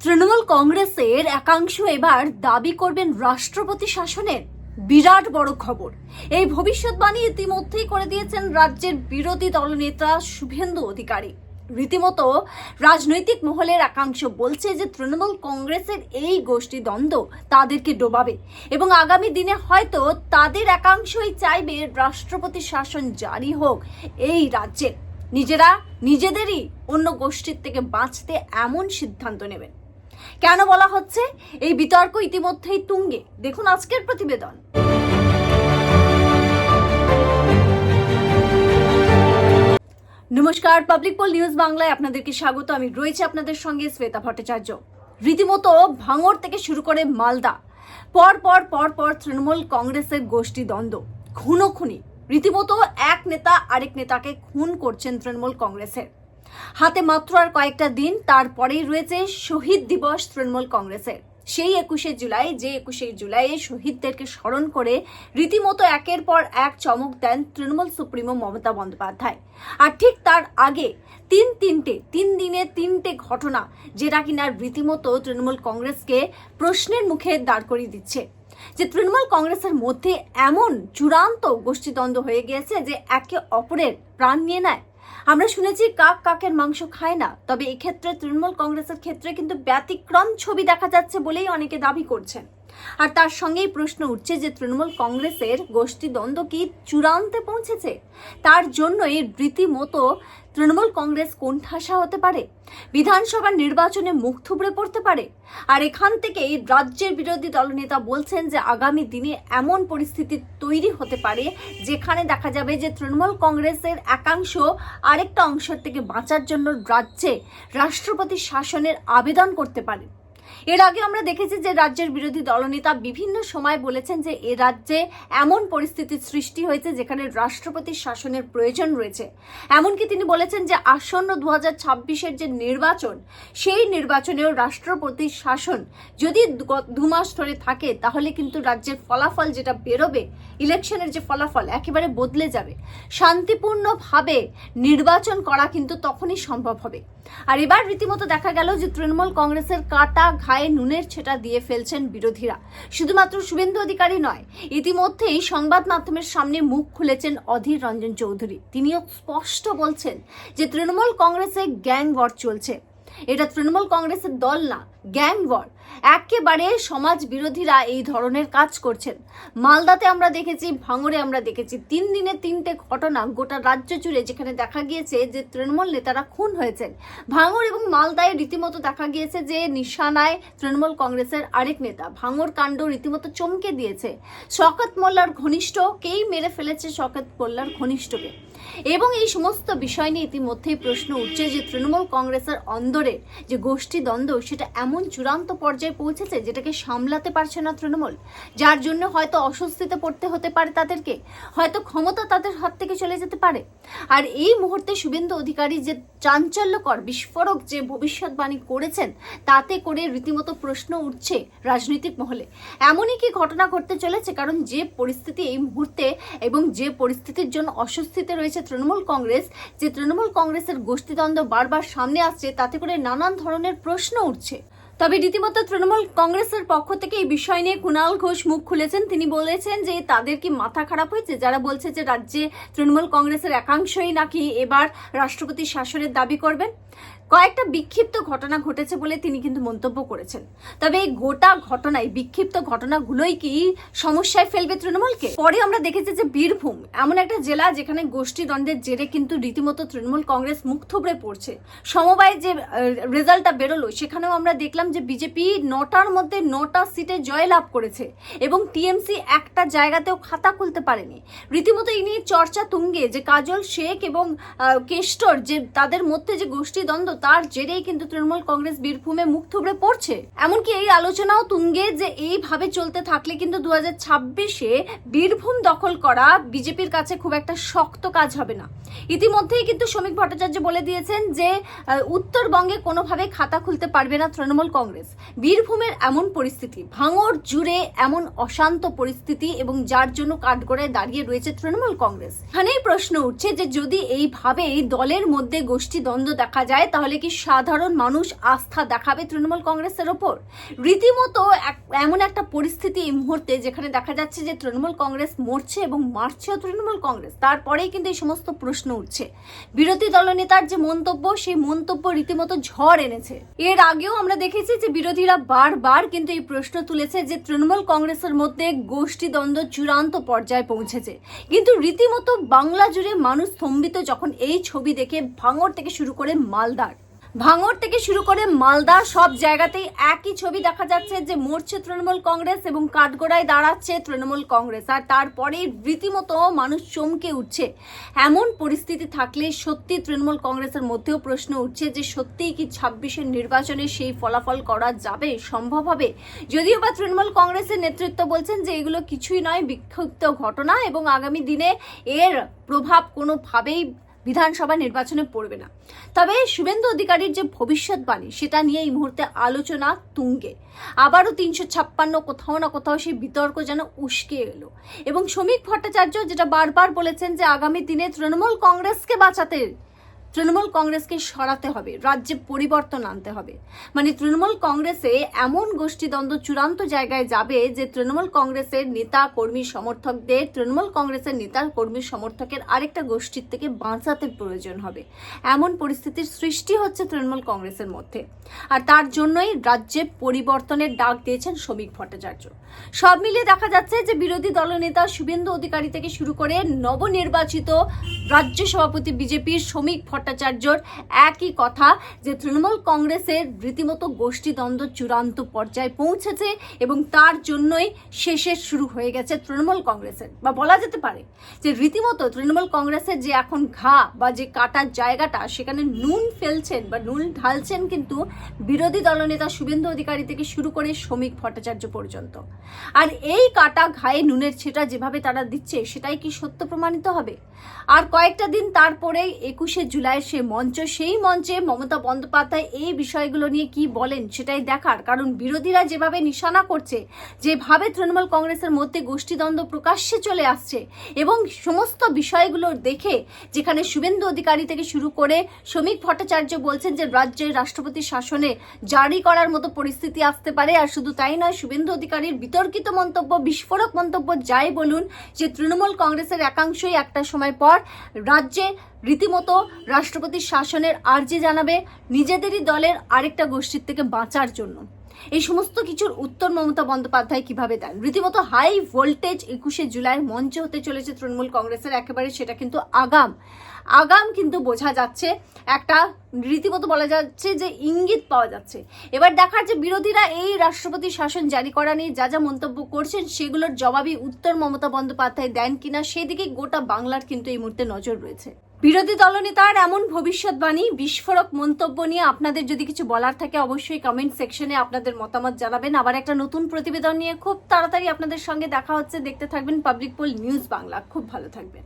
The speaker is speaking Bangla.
তৃণমূল কংগ্রেসের একাংশ এবার দাবি করবেন রাষ্ট্রপতি শাসনের বিরাট বড় খবর। এই ভবিষ্যৎবাণী ইতিমধ্যেই করে দিয়েছেন রাজ্যের বিরোধী দলনেতা শুভেন্দু অধিকারী। রীতিমতো রাজনৈতিক মহলের একাংশ বলছে যে, তৃণমূল কংগ্রেসের এই গোষ্ঠী দ্বন্দ্ব তাদেরকে ডোবাবে এবং আগামী দিনে হয়তো তাদের একাংশই চাইবে রাষ্ট্রপতি শাসন জারি হোক এই রাজ্যে নিজেরা নিজেদেরই অন্য গোষ্ঠীর থেকে বাঁচতে এমন সিদ্ধান্ত নেবেন। কেন বলা হচ্ছে এই বিতর্ক ইতিমধ্যেই তুঙ্গে? দেখুন আজকের প্রতিবেদন। নমস্কার পাবলিক পোল নিউজ বাংলায় আপনাদেরকে স্বাগত। আমি রয়েছে আপনাদের সঙ্গে শ্বেতা ভট্টাচার্য। রীতিমতো ভাঙর থেকে শুরু করে মালদা, পর পর পর পর তৃণমূল কংগ্রেসের গোষ্ঠী দ্বন্দ্ব। খুনো খুনি রীতিমতো এক নেতা আরেক নেতাকে খুন করছেন তৃণমূল কংগ্রেসের। হাতে মাত্র আর কয়েকটা দিন তারপরেই রয়েছে শহীদ দিবস তৃণমূল কংগ্রেসের। সেই একুশে জুলাই, যে একুশে জুলাই শহীদদেরকে স্মরণ করে রীতিমতো একের পর এক চমক দেন তৃণমূল সুপ্রিমো মমতা বন্দ্যোপাধ্যায়। আর ঠিক তার আগে তিন তিনটে, তিন দিনে তিনটে ঘটনা, যেটা কিনা রীতিমতো তৃণমূল কংগ্রেসকে প্রশ্নের মুখে দাঁড় করিয়ে দিচ্ছে। যে তৃণমূল কংগ্রেসের মধ্যে এমন চূড়ান্ত গোষ্ঠীদ্বন্দ্ব হয়ে গিয়েছে যে একে অপরের প্রাণ নিয়ে নেয়। আমরা শুনেছি কাক কাকের মাংস খায় না, তবে এক্ষেত্রে তৃণমূল কংগ্রেসের ক্ষেত্রে কিন্তু ব্যতিক্রম ছবি দেখা যাচ্ছে বলেই অনেকে দাবি করছেন। আর তার সঙ্গেই প্রশ্ন উঠছে যে তৃণমূল কংগ্রেসের গোষ্ঠী দ্বন্দ্ব কি চূড়ান্তে পৌঁছেছে? তার জন্যই রীতিমতো তৃণমূল কংগ্রেস কোণঠাসা হতে পারে বিধানসভা নির্বাচনে মুখ থুবড়ে পড়তে পারে, আর এখান থেকেই রাজ্যের বিরোধী দলনেতা বলছেন যে আগামী দিনে এমন পরিস্থিতি তৈরি হতে পারে যেখানে দেখা যাবে যে তৃণমূল কংগ্রেসের একাংশ আরেকটা অংশের থেকে বাঁচার জন্য রাজ্যে রাষ্ট্রপতি শাসনের আবেদন করতে পারে। এর আগে আমরা দেখেছি যে রাজ্যের বিরোধী দলনেতা বিভিন্ন সময় বলেছেন যে এ রাজ্যে এমন পরিস্থিতির সৃষ্টি হয়েছে যেখানে রাষ্ট্রপতির শাসনের প্রয়োজন রয়েছে। এমনকি তিনি বলেছেন যে আসন্ন দু হাজার যে নির্বাচন, সেই নির্বাচনেও রাষ্ট্রপতির শাসন যদি দু- দু মাস ধরে থাকে, তাহলে কিন্তু রাজ্যের ফলাফল যেটা বেরোবে, ইলেকশনের যে ফলাফল, একেবারে বদলে যাবে। শান্তিপূর্ণভাবে নির্বাচন করা কিন্তু তখনই সম্ভব হবে। আর এবার রীতিমতো দেখা গেল যে তৃণমূল কংগ্রেসের কাটা ঘায়ে নুনের ছেটা দিয়ে ফেলছেন বিরোধীরা। শুধুমাত্র শুভেন্দু অধিকারী নয়, ইতিমধ্যেই সংবাদ মাধ্যমের সামনে মুখ খুলেছেন অধীর রঞ্জন চৌধুরী। তিনিও স্পষ্ট বলছেন যে, তৃণমূল কংগ্রেসে গ্যাং ওয়ার চলছে। এটা তৃণমূল কংগ্রেসের দল না, গ্যাং ওয়ার একেবারে সমাজ বিরোধীরা এই ধরনের কাজ করছেন। মালদাতে আমরা দেখেছি, ভাঙড়ে আমরা দেখেছি, তিন দিনে তিনটে ঘটনা গোটা রাজ্য জুড়ে যেখানে দেখা গিয়েছে যে তৃণমূল নেতারা খুন হয়েছেন। ভাঙড় এবং মালদায় রীতিমতো দেখা গিয়েছে যে নিশানায় তৃণমূল কংগ্রেসের আরেক নেতা, ভাঙড় কাণ্ড রীতিমতো চমকে দিয়েছে। শকত মোল্লার ঘনিষ্ঠকেই মেরে ফেলেছে শকত মোল্লার ঘনিষ্ঠকে? এবং এই সমস্ত বিষয় নিয়ে ইতিমধ্যেই প্রশ্ন উঠছে যে তৃণমূল কংগ্রেসের অন্দরে যে গোষ্ঠী দ্বন্দ্ব, সেটা এমন চূড়ান্ত পর্যায়ে পৌঁছেছে যেটাকে সামলাতে পারছে না তৃণমূল। যার জন্য হয়তো অস্বস্তিতে পড়তে হতে পারে তাদেরকে, হয়তো ক্ষমতা তাদের হাত থেকে চলে যেতে পারে। আর এই মুহূর্তে শুভেন্দু অধিকারী যে চাঞ্চল্যকর, বিস্ফোরক যে ভবিষ্যৎবাণী করেছেন, তাতে করে রীতিমতো প্রশ্ন উঠছে রাজনৈতিক মহলে। এমনই কি ঘটনা ঘটতে চলেছে? কারণ যে পরিস্থিতি এই মুহূর্তে এবং যে পরিস্থিতির জন্য অস্বস্তিতে রয়েছে তৃণমূল কংগ্রেস, যে তৃণমূল কংগ্রেসের গোষ্ঠীদ্বন্দ্ব বারবার সামনে আসছে, তাতে করে নানান ধরনের প্রশ্ন উঠছে। তবে রীতিমতো তৃণমূল কংগ্রেসের পক্ষ থেকে এই বিষয় নিয়ে কুণাল ঘোষ মুখ খুলেছেন। তিনি বলেছেন যে তাদের কি মাথা খারাপ হয়েছে? যারা বলছে যে রাজ্যে তৃণমূল কংগ্রেসের একাংশই নাকি এবার রাষ্ট্রপতি শাসনের দাবি করবেন। কয়েকটা বিক্ষিপ্ত ঘটনা ঘটেছে বলে তিনি কিন্তু মন্তব্য করেছেন। তবে এই গোটা ঘটনায়, বিক্ষিপ্ত ঘটনাগুলোই কি সমস্যায় ফেলবে তৃণমূলকে? পরে আমরা দেখেছি যে বীরভূম, এমন একটা জেলা যেখানে গোষ্ঠী দ্বন্দ্বের জেরে কিন্তু রীতিমতো তৃণমূল কংগ্রেস মুখ থুবড়ে পড়ছে। সমবায় যে রেজাল্টটা বেরোলো, সেখানেও আমরা দেখলাম যে বিজেপি নটার মধ্যে নটা সিটে জয়লাভ করেছে এবং টিএমসি একটা জায়গাতেও খাতা খুলতে পারেনি। রীতিমতো এই নিয়ে চর্চা তুঙ্গে যে কাজল শেখ এবং কেষ্টর যে তাদের মধ্যে যে গোষ্ঠী দ্বন্দ্ব তার জেরেই কিন্তু তৃণমূল কংগ্রেস বীরভূমে মুখ থুবড়ে পড়ছে। এমনকি এই আলোচনাও তুঙ্গে যে এইভাবে চলতে থাকলে কিন্তু দু ছাব্বিশে বীরভূম দখল করা বিজেপির কাছে খুব একটা শক্ত কাজ হবে না। ইতিমধ্যেই কিন্তু শ্রমিক ভট্টাচার্য বলে দিয়েছেন যে উত্তরবঙ্গে কোনোভাবে খাতা খুলতে পারবে না তৃণমূল কংগ্রেস। বীরভূমের এমন পরিস্থিতি, ভাঙর জুড়ে এমন অশান্ত পরিস্থিতি এবং যার জন্য কাঠগড়ায় দাঁড়িয়ে রয়েছে তৃণমূল কংগ্রেস। এখানেই প্রশ্ন উঠছে যে যদি এইভাবে দলের মধ্যে গোষ্ঠী দ্বন্দ্ব দেখা যায়, তাহলে তাহলে কি সাধারণ মানুষ আস্থা দেখাবে তৃণমূল কংগ্রেসের ওপর? রীতিমতো এমন একটা পরিস্থিতি এই মুহূর্তে যেখানে দেখা যাচ্ছে যে তৃণমূল কংগ্রেস মরছে এবং মারছেও তৃণমূল কংগ্রেস। তারপরেই কিন্তু এই সমস্ত প্রশ্ন উঠছে। বিরোধী দলনেতার যে মন্তব্য, সেই মন্তব্য রীতিমতো ঝড় এনেছে। এর আগেও আমরা দেখেছি যে বিরোধীরা বারবার কিন্তু এই প্রশ্ন তুলেছে যে তৃণমূল কংগ্রেসের মধ্যে গোষ্ঠী দ্বন্দ্ব চূড়ান্ত পর্যায়ে পৌঁছেছে। কিন্তু রীতিমতো বাংলা জুড়ে মানুষ স্তম্ভিত যখন এই ছবি দেখে ভাঙড় থেকে শুরু করে মালদার ভাঙড় থেকে শুরু করে মালদা সব জায়গাতেই একই ছবি দেখা যাচ্ছে যে মরছে তৃণমূল কংগ্রেস এবং কাঠগোড়ায় দাঁড়াচ্ছে তৃণমূল কংগ্রেস। আর তারপরে রীতিমতো মানুষ চমকে উঠছে। এমন পরিস্থিতি থাকলে সত্যি তৃণমূল কংগ্রেসের মধ্যেও প্রশ্ন উঠছে যে সত্যিই কি ছাব্বিশের নির্বাচনে সেই ফলাফল করা যাবে, সম্ভব হবে? যদিও বা তৃণমূল কংগ্রেসের নেতৃত্ব বলছেন যে এগুলো কিছুই নয় বিক্ষিপ্ত ঘটনা এবং আগামী দিনে এর প্রভাব কোনোভাবেই বিধানসভা নির্বাচনে পড়বে না। তবে শুভেন্দু অধিকারীর যে ভবিষ্যৎবাণী সেটা নিয়ে এই মুহূর্তে আলোচনা তুঙ্গে। আবারও তিনশো ছাপ্পান্ন কোথাও না কোথাও সেই বিতর্ক যেন উস্কে এলো। এবং শ্রমিক ভট্টাচার্য যেটা বারবার বলেছেন যে আগামী দিনে তৃণমূল কংগ্রেসকে বাঁচাতে তৃণমূল কংগ্রেসকে সরাতে হবে, রাজ্যে পরিবর্তন আনতে হবে। মানে তৃণমূল কংগ্রেসে এমন গোষ্ঠীদ্বন্দ্ব চূড়ান্ত জায়গায় যাবে যে তৃণমূল কংগ্রেসের নেতা, কর্মী, সমর্থকদের, তৃণমূল কংগ্রেসের নেতা, কর্মী, সমর্থকের আরেকটা গোষ্ঠীর থেকে বাঁচাতে প্রয়োজন হবে। এমন পরিস্থিতির সৃষ্টি হচ্ছে তৃণমূল কংগ্রেসের মধ্যে। আর তার জন্যই রাজ্যে পরিবর্তনের ডাক দিয়েছেন শ্রমিক ভট্টাচার্য। সব মিলিয়ে দেখা যাচ্ছে যে বিরোধী দলনেতা শুভেন্দু অধিকারী থেকে শুরু করে নবনির্বাচিত রাজ্য সভাপতি বিজেপির শ্রমিক ভট্টাচার্যর একই কথা যে তৃণমূল কংগ্রেসের রীতিমতো গোষ্ঠীদ্বন্দ্ব চূড়ান্ত পর্যায়ে পৌঁছেছে এবং তার জন্যই শেষের শুরু হয়ে গেছে তৃণমূল কংগ্রেসের। বা বলা যেতে পারে যে রীতিমতো তৃণমূল কংগ্রেসের যে এখন ঘা বা যে কাটার জায়গাটা, সেখানে নুন ফেলছেন বা নুন ঢালছেন কিন্তু বিরোধী দলনেতা শুভেন্দু অধিকারী থেকে শুরু করে শ্রমিক ভট্টাচার্য পর্যন্ত। আর এই কাটা ঘায়ে নুনের ছেটা যেভাবে তারা দিচ্ছে, সেটাই কি সত্য প্রমাণিত হবে? আর কয়েকটা দিন তারপরে একুশে জুলাই সে মঞ্চ, সেই মঞ্চে মমতা বন্দ্যোপাধ্যায় এই বিষয়গুলো নিয়ে কি বলেন সেটাই দেখার। কারণ বিরোধীরা যেভাবে নিশানা করছে, যেভাবে তৃণমূল কংগ্রেসের মধ্যে গোষ্ঠীদ্বন্দ্ব প্রকাশ্যে চলে আসছে এবং সমস্ত বিষয়গুলো দেখে, যেখানে শুভেন্দু অধিকারী থেকে শুরু করে শ্রমিক ভট্টাচার্য বলছেন যে রাজ্যের রাষ্ট্রপতি শাসনে জারি করার মতো পরিস্থিতি আসতে পারে। আর শুধু তাই নয়, শুভেন্দু অধিকারীর বিতর্কিত মন্তব্য, বিস্ফোরক মন্তব্য যাই বলুন, যে তৃণমূল কংগ্রেসের একাংশই একটা সময় পর রাজ্যে রীতিমতো রাষ্ট্রপতির শাসনের আর্জি জানাবে নিজেদেরই দলের আরেকটা গোষ্ঠীর থেকে বাঁচার জন্য। এই সমস্ত কিছুর উত্তর মমতা বন্দ্যোপাধ্যায় কীভাবে দেন? রীতিমতো হাই ভোল্টেজ একুশে জুলাই মঞ্চ হতে চলেছে তৃণমূল কংগ্রেসের একেবারে সেটা কিন্তু আগাম। আগাম কিন্তু বোঝা যাচ্ছে, একটা রীতিমতো বলা যাচ্ছে যে ইঙ্গিত পাওয়া যাচ্ছে। এবার দেখার যে বিরোধীরা এই রাষ্ট্রপতি শাসন জারি করা নিয়ে যা যা মন্তব্য করছেন, সেগুলোর জবাবই উত্তর মমতা বন্দ্যোপাধ্যায় দেন কিনা, সেদিকে গোটা বাংলার কিন্তু এই মুহূর্তে নজর রয়েছে। বিরোধী দলনেতার এমন ভবিষ্যৎবাণী, বিস্ফোরক মন্তব্য নিয়ে আপনাদের যদি কিছু বলার থাকে, অবশ্যই কমেন্ট সেকশনে আপনাদের মতামত জানাবেন। আবার একটা নতুন প্রতিবেদন নিয়ে খুব তাড়াতাড়ি আপনাদের সঙ্গে দেখা হচ্ছে। দেখতে থাকবেন পাবলিক পোল নিউজ বাংলা খুব ভালো থাকবেন।